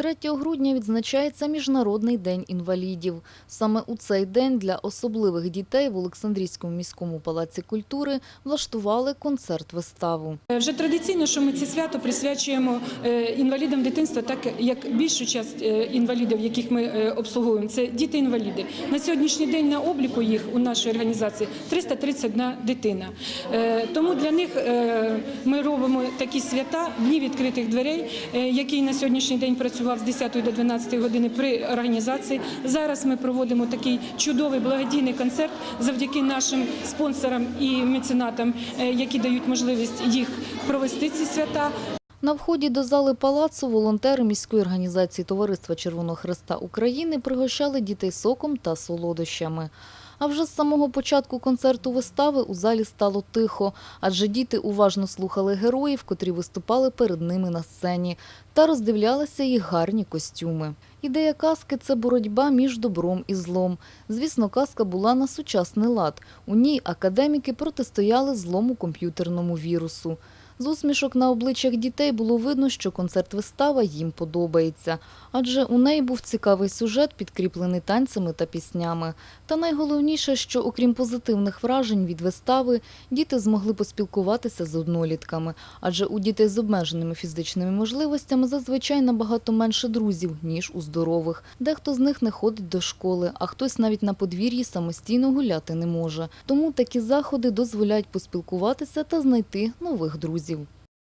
3 грудня відзначається Міжнародний день інвалідів. Саме у цей день для особливих дітей в Олександрійському міському палаці культури влаштували концерт-виставу. Е, Вже традиційно, що ми це свято присвячуємо е, інвалідам дитинства, так як більшу часть е, інвалідів, яких ми обслуговуємо, це діти-інваліди. На сьогоднішній день на обліку їх у нашій організації 331 дитина. Тому для них ми робимо такі свята, дні відкритих дверей, який на сьогоднішній день працював з 10 до 12 години при організації. Зараз ми проводимо такий чудовий благодійний концерт завдяки нашим спонсорам і меценатам, е, які дають можливість їх провести ці свята. На вході до зали палацу волонтери міської організації Товариства Червоного Хреста України пригощали дітей соком та солодощами. А вже з самого початку концерту вистави у залі стало тихо, адже діти уважно слухали героїв, котрі виступали перед ними на сцені, та роздивлялися їх гарні костюми. Ідея казки – це боротьба між добром і злом. Звісно, казка була на сучасний лад. У ній академіки протистояли злому комп'ютерному вірусу. З усмішок на обличчях дітей було видно, що концерт-вистава їм подобається. Адже у неї був цікавий сюжет, підкріплений танцями та піснями. Та найголовніше, що окрім позитивних вражень від вистави, діти змогли поспілкуватися з однолітками. Адже у дітей з обмеженими фізичними можливостями зазвичай набагато менше друзів, ніж у здорових. Дехто з них не ходить до школи, а хтось навіть на подвір'ї самостійно гуляти не може. Тому такі заходи дозволяють поспілкуватися та знайти нових друзів.